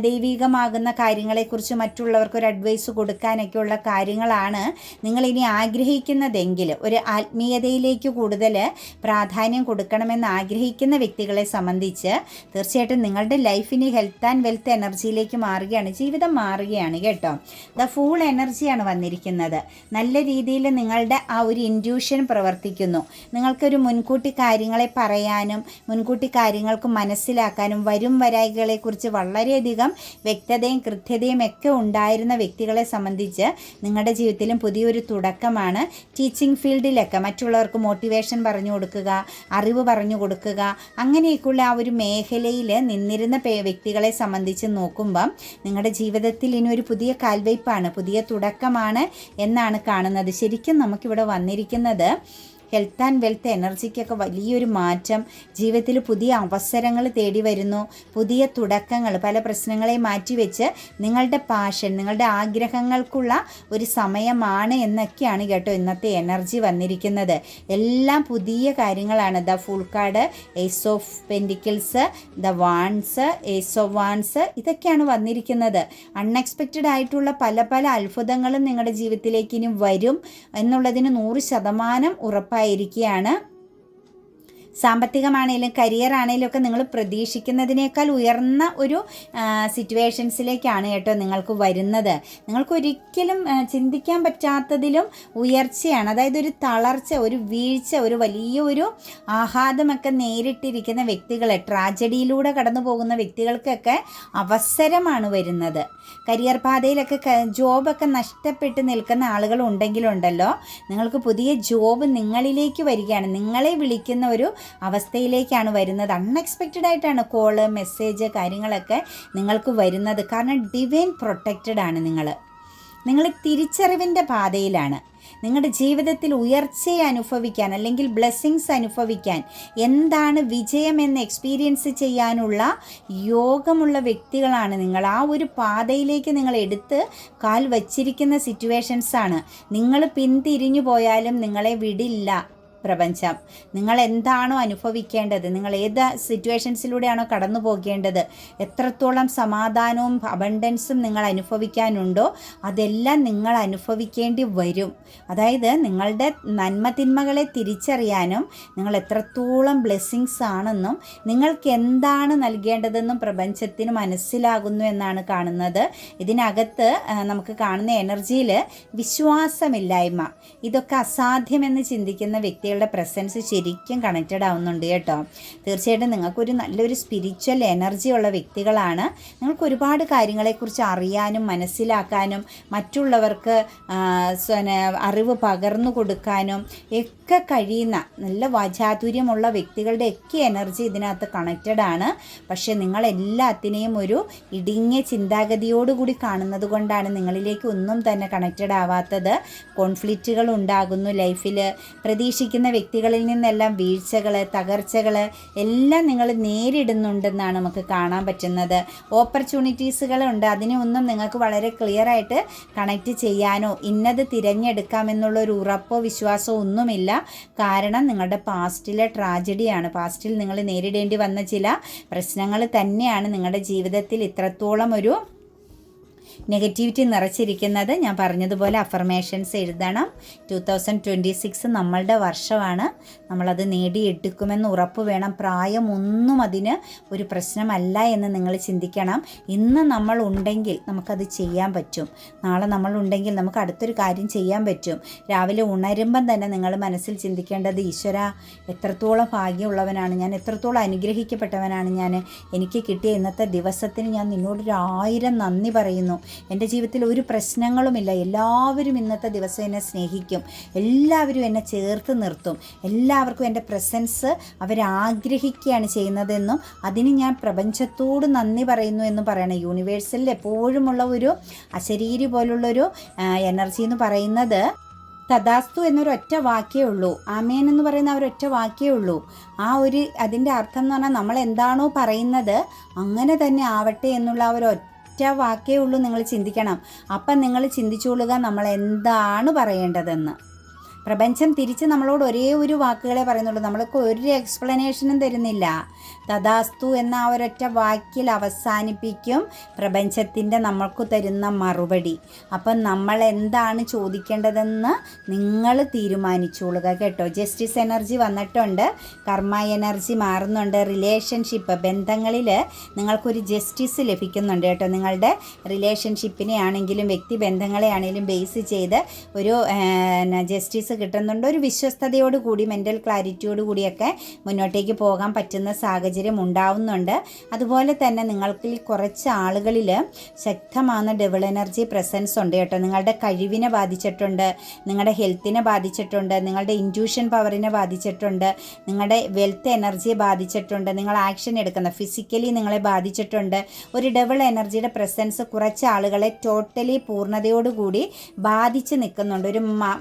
ദൈവികമാകുന്ന കാര്യങ്ങളെക്കുറിച്ച് മറ്റുള്ളവർക്ക് ഒരു അഡ്വൈസ് കൊടുക്കാനൊക്കെയുള്ള കാര്യങ്ങളാണ് നിങ്ങളിനി ആഗ്രഹിക്കുന്നതെങ്കിൽ ഒരു ആത്മീയതയിലേക്ക് കൂടുതൽ പ്രാധാന്യം കൊടുക്കണമെന്ന് ആഗ്രഹിക്കുന്ന വ്യക്തികളെ സംബന്ധിച്ച് തീർച്ചയായിട്ടും നിങ്ങളുടെ ലൈഫിന് ഹെൽത്ത് ആൻഡ് വെൽത്ത് എനർജിയിലേക്ക് മാറുകയാണ് ജീവിതം മാറുകയാണ് കേട്ടോ. ദ ഫുൾ എനർജിയാണ് വന്നിരിക്കുന്നത്. നല്ല രീതിയിൽ നിങ്ങളുടെ ആ ഒരു ഇൻഡ്യൂഷൻ പ്രവർത്തിക്കുന്നു. നിങ്ങൾക്കൊരു മുൻകൂട്ടി കാര്യങ്ങളെ പറയാനും മുൻകൂട്ടി കാര്യങ്ങൾക്ക് മനസ്സിലാക്കാനും വരും വരായികളെക്കുറിച്ച് വളരെയധികം വ്യക്തതയും കൃത്യതയും ഒക്കെ ഉണ്ടായിരുന്ന വ്യക്തികളെ സംബന്ധിച്ച് നിങ്ങളുടെ ജീവിതത്തിലും പുതിയൊരു തുടക്കമാണ്. ടീച്ചിങ് ഫീൽഡിലൊക്കെ മറ്റുള്ളവർക്ക് മോട്ടിവേഷൻ പറഞ്ഞു കൊടുക്കുക അറിവ് പറഞ്ഞു കൊടുക്കുക അങ്ങനെയൊക്കെയുള്ള ആ ഒരു മേഖലയിൽ നിന്നിരുന്ന വ്യക്തികളെ സംബന്ധിച്ച് നോക്കുമ്പം നിങ്ങളുടെ ജീവിതത്തിൽ ഇനി ഒരു പുതിയ കാൽവയ്പ്പാണ് പുതിയ തുടക്കമാണ് എന്നാണ് കാണുന്നത്. ശരിക്കും നമുക്കിവിടെ വന്നിരിക്കുന്നത് ഹെൽത്ത് ആൻഡ് വെൽത്ത് എനർജിക്കൊക്കെ വലിയൊരു മാറ്റം. ജീവിതത്തിൽ പുതിയ അവസരങ്ങൾ തേടി വരുന്നു. പുതിയ തുടക്കങ്ങൾ പല പ്രശ്നങ്ങളെയും മാറ്റിവെച്ച് നിങ്ങളുടെ പാഷൻ നിങ്ങളുടെ ആഗ്രഹങ്ങൾക്കുള്ള ഒരു സമയമാണ് എന്നൊക്കെയാണ് കേട്ടോ ഇന്നത്തെ എനർജി വന്നിരിക്കുന്നത്. എല്ലാം പുതിയ കാര്യങ്ങളാണ്. The full card ace of pentacles the wands ace of wands ഇതൊക്കെയാണ് വന്നിരിക്കുന്നത്. അൺഎക്സ്പെക്റ്റഡ് ആയിട്ടുള്ള പല പല അത്ഭുതങ്ങളും നിങ്ങളുടെ ജീവിതത്തിലേക്ക് ഇനി വരും. എന്നുള്ളതിന് നൂറ് ശതമാനം ഉറപ്പായിരിക്കുകയാണ് സാമ്പത്തികമാണേലും കരിയർ ആണേലും ഒക്കെ നിങ്ങൾ പ്രതീക്ഷിക്കുന്നതിനേക്കാൾ ഉയർന്ന ഒരു സിറ്റുവേഷൻസിലേക്കാണ് കേട്ടോ നിങ്ങൾക്ക് വരുന്നത്. നിങ്ങൾക്ക് ഒരിക്കലും ചിന്തിക്കാൻ പറ്റാത്തതിലും ഉയർച്ചയാണ്. അതായത് ഒരു തളർച്ച ഒരു വീഴ്ച ഒരു വലിയ ഒരു ആഘാതമൊക്കെ നേരിട്ടിരിക്കുന്ന വ്യക്തികളെ ട്രാജഡിയിലൂടെ കടന്നു പോകുന്ന വ്യക്തികൾക്കൊക്കെ അവസരമാണ് വരുന്നത്. കരിയർ പാതയിലൊക്കെ ജോബൊക്കെ നഷ്ടപ്പെട്ട് നിൽക്കുന്ന ആളുകൾ ഉണ്ടെങ്കിലുണ്ടല്ലോ. നിങ്ങൾക്ക് പുതിയ ജോബ് നിങ്ങളിലേക്ക് വരികയാണ്. നിങ്ങളെ വിളിക്കുന്ന ഒരു അവസ്ഥയിലേക്കാണ് വരുന്നത്. അൺഎക്സ്പെക്റ്റഡ് ആയിട്ടാണ് കോൾ മെസ്സേജ് കാര്യങ്ങളൊക്കെ നിങ്ങൾക്ക് വരുന്നത്. കാരണം ഡിവൈൻ പ്രൊട്ടക്റ്റഡ് ആണ് നിങ്ങൾ നിങ്ങൾ തിരിച്ചറിവിന്റെ പാതയിലാണ്. നിങ്ങളുടെ ജീവിതത്തിൽ ഉയർച്ചയെ അനുഭവിക്കാൻ അല്ലെങ്കിൽ ബ്ലെസ്സിങ്സ് അനുഭവിക്കാൻ എന്താണ് വിജയം എന്ന് എക്സ്പീരിയൻസ് ചെയ്യാനുള്ള യോഗമുള്ള വ്യക്തികളാണ് നിങ്ങൾ. ആ ഒരു പാതയിലേക്ക് നിങ്ങൾ എടുത്ത് കാൽ വച്ചിരിക്കുന്ന സിറ്റുവേഷൻസാണ് നിങ്ങൾ പിന്തിരിഞ്ഞു പോയാലും നിങ്ങളെ വിടില്ല. പ്രപഞ്ചം. നിങ്ങൾ എന്താണോ അനുഭവിക്കേണ്ടത് നിങ്ങൾ ഏത് സിറ്റുവേഷൻസിലൂടെയാണോ കടന്നു പോകേണ്ടത് എത്രത്തോളം സമാധാനവും അബണ്ടൻസും നിങ്ങൾ അനുഭവിക്കാനുണ്ടോ അതെല്ലാം നിങ്ങൾ അനുഭവിക്കേണ്ടി വരും. അതായത് നിങ്ങളുടെ നന്മതിന്മകളെ തിരിച്ചറിയാനും നിങ്ങൾ എത്രത്തോളം ബ്ലെസ്സിങ്സ് ആണെന്നും നിങ്ങൾക്ക് എന്താണ് നൽകേണ്ടതെന്നും പ്രപഞ്ചത്തിന് മനസ്സിലാകുന്നു എന്നാണ് കാണുന്നത്. ഇതിനകത്ത് നമുക്ക് കാണുന്ന എനർജിയിൽ വിശ്വാസമില്ലായ്മ. ഇതൊക്കെ അസാധ്യമെന്ന് ചിന്തിക്കുന്ന വ്യക്തികളുടെ പ്രസൻസ് ശരിക്കും കണക്റ്റഡ് ആവുന്നുണ്ട് കേട്ടോ. തീർച്ചയായിട്ടും നിങ്ങൾക്കൊരു നല്ലൊരു സ്പിരിച്വൽ എനർജി ഉള്ള വ്യക്തികളാണ്. നിങ്ങൾക്ക് ഒരുപാട് കാര്യങ്ങളെക്കുറിച്ച് അറിയാനും മനസ്സിലാക്കാനും മറ്റുള്ളവർക്ക് അറിവ് പകർന്നു കൊടുക്കാനും ഒക്കെ കഴിയുന്ന നല്ല വാചാതുര്യമുള്ള വ്യക്തികളുടെ ഒക്കെ എനർജി ഇതിനകത്ത് കണക്റ്റഡ് ആണ്. പക്ഷേ നിങ്ങൾ എല്ലാത്തിനെയും ഒരു ഇടുങ്ങിയ ചിന്താഗതിയോടുകൂടി കാണുന്നത് കൊണ്ടാണ് നിങ്ങളിലേക്ക് ഒന്നും തന്നെ കണക്റ്റഡ് ആവാത്തത്. കോൺഫ്ലിക്റ്റുകൾ ഉണ്ടാകുന്നു ലൈഫിൽ പ്രതീക്ഷിക്കുന്ന വ്യക്തികളിൽ നിന്നെല്ലാം വീഴ്ചകൾ തകർച്ചകൾ എല്ലാം നിങ്ങൾ നേരിടുന്നുണ്ടെന്നാണ് നമുക്ക് കാണാൻ പറ്റുന്നത്. ഓപ്പർച്യൂണിറ്റീസുകളുണ്ട് അതിനൊന്നും നിങ്ങൾക്ക് വളരെ ക്ലിയർ ആയിട്ട് കണക്റ്റ് ചെയ്യാനോ ഇന്നത് തിരഞ്ഞെടുക്കാമെന്നുള്ള ഒരു ഉറപ്പോ വിശ്വാസമോ ഒന്നുമില്ല. കാരണം നിങ്ങളുടെ പാസ്റ്റിലെ ട്രാജഡിയാണ് പാസ്റ്റിൽ നിങ്ങൾ നേരിടേണ്ടി വന്ന ചില പ്രശ്നങ്ങൾ തന്നെയാണ് നിങ്ങളുടെ ജീവിതത്തിൽ ഇത്രത്തോളം ഒരു നെഗറ്റിവിറ്റി നിറച്ചിരിക്കുന്നത് ഞാൻ പറഞ്ഞതുപോലെ അഫർമേഷൻസ് എഴുതണം. ടു തൗസൻഡ് ട്വന്റി സിക്സ് നമ്മളുടെ വർഷമാണ്. നമ്മളത് നേടിയെടുക്കുമെന്ന് ഉറപ്പ് വേണം. പ്രായമൊന്നും അതിന് ഒരു പ്രശ്നമല്ല എന്ന് നിങ്ങൾ ചിന്തിക്കണം. ഇന്ന് നമ്മൾ ഉണ്ടെങ്കിൽ നമുക്കത് ചെയ്യാൻ പറ്റും. നാളെ നമ്മൾ ഉണ്ടെങ്കിൽ നമുക്ക് അടുത്തൊരു കാര്യം ചെയ്യാൻ പറ്റും. രാവിലെ ഉണരുമ്പം തന്നെ നിങ്ങൾ മനസ്സിൽ ചിന്തിക്കേണ്ടത് ഈശ്വര എത്രത്തോളം ഭാഗ്യമുള്ളവനാണ് ഞാൻ എത്രത്തോളം അനുഗ്രഹിക്കപ്പെട്ടവനാണ് ഞാൻ. എനിക്ക് കിട്ടിയ ഇന്നത്തെ ദിവസത്തിന് ഞാൻ നിന്നോടൊരു ആയിരം നന്ദി പറയുന്നു. എന്റെ ജീവിതത്തിൽ ഒരു പ്രശ്നങ്ങളുമില്ല. എല്ലാവരും ഇന്നത്തെ ദിവസം എന്നെ സ്നേഹിക്കും. എല്ലാവരും എന്നെ ചേർത്ത് നിർത്തും. എല്ലാവർക്കും എന്റെ പ്രസൻസ് അവരാഗ്രഹിക്കുകയാണ് ചെയ്യുന്നതെന്നും അതിന് ഞാൻ പ്രപഞ്ചത്തോട് നന്ദി പറയുന്നു എന്ന് പറയണം. യൂണിവേഴ്സലിൽ എപ്പോഴുമുള്ള ഒരു അശരീരി പോലുള്ളൊരു എനർജി എന്ന് പറയുന്നത് തഥാസ്തു എന്നൊരൊറ്റ വാക്കേ ഉള്ളൂ. ആമേൻ എന്ന് പറയുന്ന ആ ഒരൊറ്റ വാക്കേ ഉള്ളൂ. ആ ഒരു അതിന്റെ അർത്ഥം എന്ന് പറഞ്ഞാൽ നമ്മൾ എന്താണോ പറയുന്നത് അങ്ങനെ തന്നെ ആവട്ടെ എന്നുള്ള ആ ഒരു ഒറ്റ വാക്കേ ഉള്ളൂ നിങ്ങൾ ചിന്തിക്കണം. അപ്പം നിങ്ങൾ ചിന്തിച്ചുകൊള്ളുക നമ്മൾ എന്താണ് പറയേണ്ടതെന്ന്. പ്രപഞ്ചം തിരിച്ച് നമ്മളോട് ഒരേ ഒരു വാക്കുകളെ പറയുന്നുള്ളൂ. നമ്മൾക്ക് ഒരു എക്സ്പ്ലനേഷനും തരുന്നില്ല. തഥാസ്തു എന്ന ആ ഒരൊറ്റ വാക്കിൽ അവസാനിപ്പിക്കും പ്രപഞ്ചത്തിന്റെ നമ്മൾക്ക് തരുന്ന മറുപടി. അപ്പം നമ്മൾ എന്താണ് ചോദിക്കേണ്ടതെന്ന് നിങ്ങൾ തീരുമാനിച്ചോളുക കേട്ടോ. ജസ്റ്റിസ് എനർജി വന്നിട്ടുണ്ട്. കർമ്മ എനർജി മാറുന്നുണ്ട്. റിലേഷൻഷിപ്പ് ബന്ധങ്ങളിൽ നിങ്ങൾക്കൊരു ജസ്റ്റിസ് ലഭിക്കുന്നുണ്ട് കേട്ടോ. നിങ്ങളുടെ റിലേഷൻഷിപ്പിനെ ആണെങ്കിലും വ്യക്തി ബന്ധങ്ങളെ ആണെങ്കിലും ബേസ് ചെയ്ത് ഒരു ജസ്റ്റിസ് കിട്ടുന്നുണ്ട്. ഒരു വിശ്വസ്തയോടുകൂടി മെന്റൽ ക്ലാരിറ്റിയോടുകൂടിയൊക്കെ മുന്നോട്ടേക്ക് പോകാൻ പറ്റുന്ന സാഹചര്യം ഉണ്ടാവുന്നുണ്ട് അതുപോലെ തന്നെ നിങ്ങൾക്ക് കുറച്ച് ആളുകളിൽ ശക്തമാകുന്ന ഡബിൾ എനർജി പ്രസൻസ് ഉണ്ട് കേട്ടോ. നിങ്ങളുടെ കഴിവിനെ ബാധിച്ചിട്ടുണ്ട് നിങ്ങളുടെ ഹെൽത്തിനെ ബാധിച്ചിട്ടുണ്ട് നിങ്ങളുടെ ഇന്റ്യൂഷൻ പവറിനെ ബാധിച്ചിട്ടുണ്ട് നിങ്ങളുടെ വെൽത്ത് എനർജിയെ ബാധിച്ചിട്ടുണ്ട് നിങ്ങൾ ആക്ഷൻ എടുക്കുന്ന ഫിസിക്കലി നിങ്ങളെ ബാധിച്ചിട്ടുണ്ട്. ഒരു ഡബിൾ എനർജിയുടെ പ്രസൻസ് കുറച്ച് ആളുകളെ ടോട്ടലി പൂർണതയോടുകൂടി ബാധിച്ച് നിൽക്കുന്നുണ്ട്. ഒരു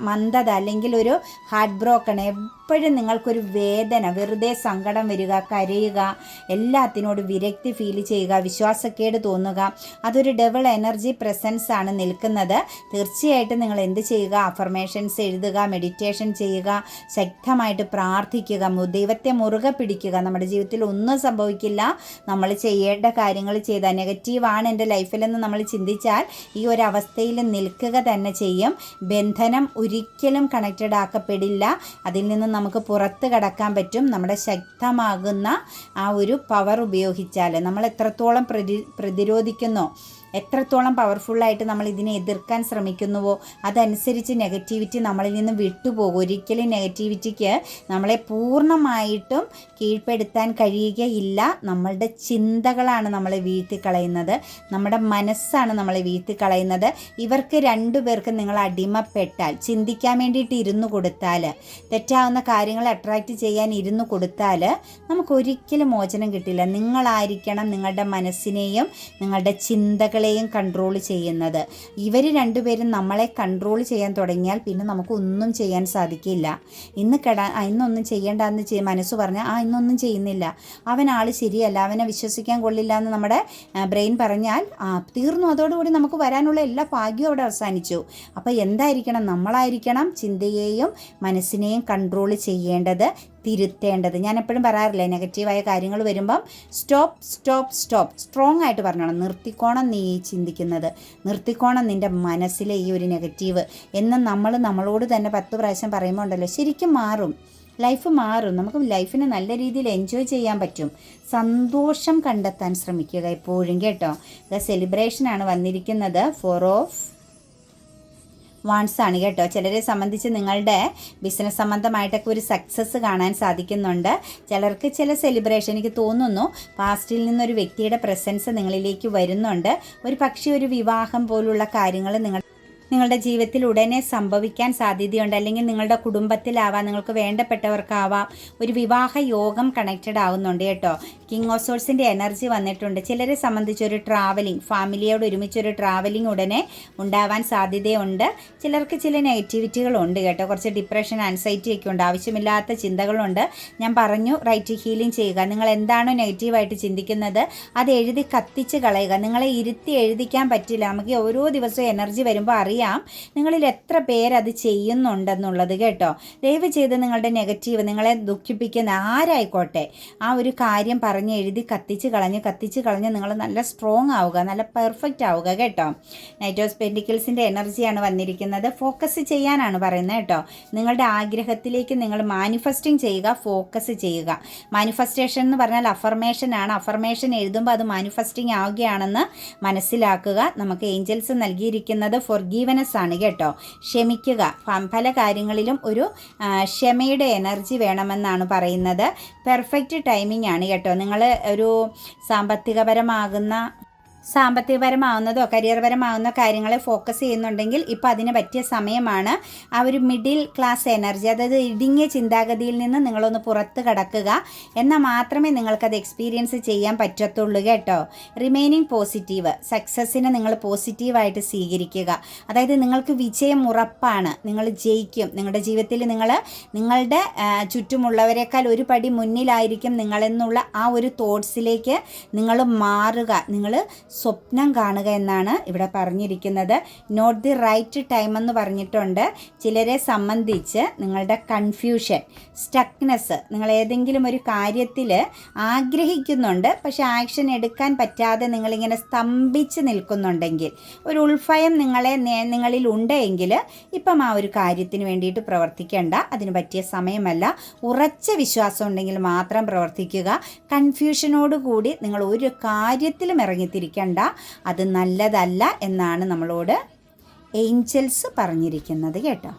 മന്ദത അല്ലെങ്കിൽ ഒരു ഹാർട്ട് ബ്രോക്കൺ എപ്പോഴും നിങ്ങൾക്കൊരു വേദന വെറുതെ സങ്കടം വരിക കരയുക എല്ലാത്തിനോട് വിരക്തി ഫീൽ ചെയ്യുക വിശ്വാസക്കേട് തോന്നുക അതൊരു ഡബിൾ എനർജി പ്രസൻസ് ആണ് നിൽക്കുന്നത്. തീർച്ചയായിട്ടും നിങ്ങൾ എന്ത് ചെയ്യുക? അഫർമേഷൻസ് എഴുതുക മെഡിറ്റേഷൻ ചെയ്യുക ശക്തമായിട്ട് പ്രാർത്ഥിക്കുക ദൈവത്തെ മുറുകെ പിടിക്കുക. നമ്മുടെ ജീവിതത്തിൽ ഒന്നും സംഭവിക്കില്ല. നമ്മൾ ചെയ്യേണ്ട കാര്യങ്ങൾ ചെയ്താൽ നെഗറ്റീവാണ് എന്റെ ലൈഫിലെന്ന് നമ്മൾ ചിന്തിച്ചാൽ ഈ ഒരു അവസ്ഥയിൽ നിൽക്കുക തന്നെ ചെയ്യും. ബന്ധനം ഒരിക്കലും കണക്റ്റഡ് ആക്കപ്പെടില്ല. അതിൽ നിന്ന് നമുക്ക് പുറത്ത് കടക്കാൻ പറ്റും. നമ്മുടെ ശക്തമാകുന്ന ആ ഒരു പവർ ഉപയോഗിച്ചാൽ നമ്മൾ എത്രത്തോളം പ്രതി പ്രതിരോധിക്കുന്നോ? എത്രത്തോളം പവർഫുള്ളായിട്ട് നമ്മൾ ഇതിനെ എതിർക്കാൻ ശ്രമിക്കുന്നുവോ അതനുസരിച്ച് നെഗറ്റിവിറ്റി നമ്മളിൽ നിന്ന് വിട്ടുപോകും. ഒരിക്കലും നെഗറ്റിവിറ്റിക്ക് നമ്മളെ പൂർണമായിട്ടും കീഴ്പ്പെടുത്താൻ കഴിയുകയില്ല. നമ്മളുടെ ചിന്തകളാണ് നമ്മളെ വീഴ്ത്തിക്കളയുന്നത്. നമ്മുടെ മനസ്സാണ് നമ്മളെ വീഴ്ത്തിക്കളയുന്നത്. ഇവർക്ക് രണ്ടുപേർക്കും നിങ്ങൾ അടിമപ്പെട്ടാൽ ചിന്തിക്കാൻ വേണ്ടിയിട്ട് ഇരുന്നു കൊടുത്താൽ തെറ്റാവുന്ന കാര്യങ്ങൾ അട്രാക്റ്റ് ചെയ്യാൻ ഇരുന്നു കൊടുത്താൽ നമുക്കൊരിക്കലും മോചനം കിട്ടില്ല. നിങ്ങളായിരിക്കണം നിങ്ങളുടെ മനസ്സിനെയും നിങ്ങളുടെ ചിന്തകളെയും കൺട്രോൾ ചെയ്യുന്നത്. ഇവർ രണ്ടുപേരും നമ്മളെ കൺട്രോൾ ചെയ്യാൻ തുടങ്ങിയാൽ പിന്നെ നമുക്ക് ഒന്നും ചെയ്യാൻ സാധിക്കില്ല. ഇന്ന് കെടാ ആ, ഇന്നൊന്നും ചെയ്യേണ്ടെന്ന് ചെയ് മനസ്സ് പറഞ്ഞാൽ ആ ഇന്നൊന്നും ചെയ്യുന്നില്ല. അവൻ ആൾ ശരിയല്ല അവനെ വിശ്വസിക്കാൻ കൊള്ളില്ല എന്ന് നമ്മുടെ ബ്രെയിൻ പറഞ്ഞാൽ ആ തീർന്നു. അതോടുകൂടി നമുക്ക് വരാനുള്ള എല്ലാ ഭാഗ്യവും അവിടെ അവസാനിച്ചു. അപ്പോൾ എന്തായിരിക്കണം? നമ്മളായിരിക്കണം ചിന്തയെയും മനസ്സിനെയും കൺട്രോൾ ചെയ്യേണ്ടത്. തിരുത്തേണ്ടത്. ഞാൻ എപ്പോഴും പറയാറില്ല നെഗറ്റീവായ കാര്യങ്ങൾ വരുമ്പം സ്റ്റോപ്പ് സ്റ്റോപ്പ് സ്റ്റോപ്പ് സ്ട്രോങ് ആയിട്ട് പറഞ്ഞോണം. നിർത്തിക്കോണം നീ ചിന്തിക്കുന്നത്. നിർത്തിക്കോണം നിന്റെ മനസ്സിലെ ഈ ഒരു നെഗറ്റീവ്. എന്ന് നമ്മൾ നമ്മളോട് തന്നെ പത്ത് പ്രാവശ്യം പറയുമ്പോൾ ഉണ്ടല്ലോ ശരിക്കും മാറും. ലൈഫ് മാറും. നമുക്ക് ലൈഫിനെ നല്ല രീതിയിൽ എൻജോയ് ചെയ്യാൻ പറ്റും. സന്തോഷം കണ്ടെത്താൻ ശ്രമിക്കുക എപ്പോഴും കേട്ടോ. സെലിബ്രേഷനാണ് വന്നിരിക്കുന്നത്. ഫോർ ഓഫ് വാൺസ് ആണ് കേട്ടോ. ചിലരെ സംബന്ധിച്ച് നിങ്ങളുടെ ബിസിനസ് സംബന്ധമായിട്ടൊക്കെ ഒരു സക്സസ് കാണാൻ സാധിക്കുന്നുണ്ട്. ചിലർക്ക് ചില സെലിബ്രേഷൻ എനിക്ക് തോന്നുന്നു പാസ്റ്റിൽ നിന്നൊരു വ്യക്തിയുടെ പ്രസൻസ് നിങ്ങളിലേക്ക് വരുന്നുണ്ട്. ഒരു പക്ഷേ ഒരു വിവാഹം പോലുള്ള കാര്യങ്ങൾ നിങ്ങൾ നിങ്ങളുടെ ജീവിതത്തിൽ ഉടനെ സംഭവിക്കാൻ സാധ്യതയുണ്ട്. അല്ലെങ്കിൽ നിങ്ങളുടെ കുടുംബത്തിലാവാം നിങ്ങൾക്ക് വേണ്ടപ്പെട്ടവർക്കാവാം ഒരു വിവാഹ യോഗം കണക്റ്റഡ് ആവുന്നുണ്ട് കേട്ടോ. കിങ് ഓഫ് സോൾസിന്റെ എനർജി വന്നിട്ടുണ്ട്. ചിലരെ സംബന്ധിച്ച് ഒരു ട്രാവലിംഗ് ഫാമിലിയോട് ഒരുമിച്ചൊരു ട്രാവലിംഗ് ഉടനെ ഉണ്ടാവാൻ സാധ്യതയുണ്ട്. ചിലർക്ക് ചില നെഗറ്റിവിറ്റികളുണ്ട് കേട്ടോ. കുറച്ച് ഡിപ്രഷൻ ആൻസൈറ്റി ഒക്കെ ഉണ്ട്. ആവശ്യമില്ലാത്ത ചിന്തകളുണ്ട്. ഞാൻ പറഞ്ഞു റൈറ്റ് ഹീലിംഗ് ചെയ്യുക. നിങ്ങൾ എന്താണോ നെഗറ്റീവായിട്ട് ചിന്തിക്കുന്നത് അത് എഴുതി കത്തിച്ച് കളയുക. നിങ്ങളെ ഇരുത്തി എഴുതിക്കാൻ പറ്റില്ല. നമുക്ക് ഓരോ ദിവസവും എനർജി വരുമ്പോൾ അറിയാം നിങ്ങളിൽ എത്ര പേരത് ചെയ്യുന്നുണ്ടെന്നുള്ളത് കേട്ടോ. ദയവ് ചെയ്ത് നിങ്ങളുടെ നെഗറ്റീവ് നിങ്ങളെ ദുഃഖിപ്പിക്കുന്ന ആരായിക്കോട്ടെ ആ ഒരു കാര്യം പറഞ്ഞ് എഴുതി കത്തിച്ച് കളഞ്ഞ് കത്തിച്ച് കളഞ്ഞ് നിങ്ങൾ നല്ല സ്ട്രോങ് ആവുക നല്ല പെർഫെക്റ്റ് ആവുക കേട്ടോ. നൈറ്റ് ഓഫ് പെൻഡിക്കിൾസിന്റെ എനർജിയാണ് വന്നിരിക്കുന്നത്. ഫോക്കസ് ചെയ്യാനാണ് പറയുന്നത് കേട്ടോ. നിങ്ങളുടെ ആഗ്രഹത്തിലേക്ക് നിങ്ങൾ മാനിഫെസ്റ്റിംഗ് ചെയ്യുക ഫോക്കസ് ചെയ്യുക. മാനിഫെസ്റ്റേഷൻ എന്ന് പറഞ്ഞാൽ അഫർമേഷൻ ആണ്. അഫർമേഷൻ എഴുതുമ്പോൾ അത് മാനിഫെസ്റ്റിംഗ് ആവുകയാണെന്ന് മനസ്സിലാക്കുക. നമുക്ക് ഏഞ്ചൽസ് നൽകിയിരിക്കുന്നത് ഫൊർഗീവനസ് ആണ് കേട്ടോ. ക്ഷമിക്കുക. പല കാര്യങ്ങളിലും ഒരു ക്ഷമയുടെ എനർജി വേണമെന്നാണ് പറയുന്നത്. പെർഫെക്റ്റ് ടൈമിംഗ് ആണ് കേട്ടോ. നിങ്ങൾ ഒരു സാമ്പത്തികപരമാകുന്ന സാമ്പത്തികപരമാവുന്നതോ കരിയർപരമാവുന്ന കാര്യങ്ങളെ ഫോക്കസ് ചെയ്യുന്നുണ്ടെങ്കിൽ ഇപ്പോൾ അതിന് പറ്റിയ സമയമാണ്. ആ ഒരു മിഡിൽ ക്ലാസ് എനർജി അതായത് ഇടുങ്ങിയ ചിന്താഗതിയിൽ നിന്ന് നിങ്ങളൊന്ന് പുറത്ത് കടക്കുക. എന്നാൽ മാത്രമേ നിങ്ങൾക്കത് എക്സ്പീരിയൻസ് ചെയ്യാൻ പറ്റത്തുള്ളൂ കേട്ടോ. റിമൈനിങ് പോസിറ്റീവ് സക്സസ്സിനെ നിങ്ങൾ പോസിറ്റീവായിട്ട് സ്വീകരിക്കുക. അതായത് നിങ്ങൾക്ക് വിജയം ഉറപ്പാണ്. നിങ്ങൾ ജയിക്കും. നിങ്ങളുടെ ജീവിതത്തിൽ നിങ്ങൾ നിങ്ങളുടെ ചുറ്റുമുള്ളവരെക്കാൾ ഒരു പടി മുന്നിലായിരിക്കും നിങ്ങളെന്നുള്ള ആ ഒരു തോട്ട്സിലേക്ക് നിങ്ങൾ മാറുക. നിങ്ങൾ സ്വപ്നം കാണുക എന്നാണ് ഇവിടെ പറഞ്ഞിരിക്കുന്നത്. നോട്ട് ദി റൈറ്റ് ടൈം എന്ന് പറഞ്ഞിട്ടുണ്ട്. ചിലരെ സംബന്ധിച്ച് നിങ്ങളുടെ കൺഫ്യൂഷൻ സ്റ്റക്നെസ് നിങ്ങൾ ഏതെങ്കിലും ഒരു കാര്യത്തിൽ ആഗ്രഹിക്കുന്നുണ്ട് പക്ഷെ ആക്ഷൻ എടുക്കാൻ പറ്റാതെ നിങ്ങളിങ്ങനെ സ്തംഭിച്ച് നിൽക്കുന്നുണ്ടെങ്കിൽ ഒരു ഉൾഭയം നിങ്ങളെ നിങ്ങളിൽ ഉണ്ടെങ്കിൽ ഇപ്പം ആ ഒരു കാര്യത്തിന് വേണ്ടിയിട്ട് പ്രവർത്തിക്കേണ്ട. അതിന് പറ്റിയ സമയമല്ല. ഉറച്ച വിശ്വാസം ഉണ്ടെങ്കിൽ മാത്രം പ്രവർത്തിക്കുക. കൺഫ്യൂഷനോടുകൂടി നിങ്ങൾ ഒരു കാര്യത്തിലും ഇറങ്ങിത്തിരിക്കേണ്ട അത് നല്ലതല്ല എന്നാണ് നമ്മളോട് ഏഞ്ചൽസ് പറഞ്ഞിരിക്കുന്നത് കേട്ടോ.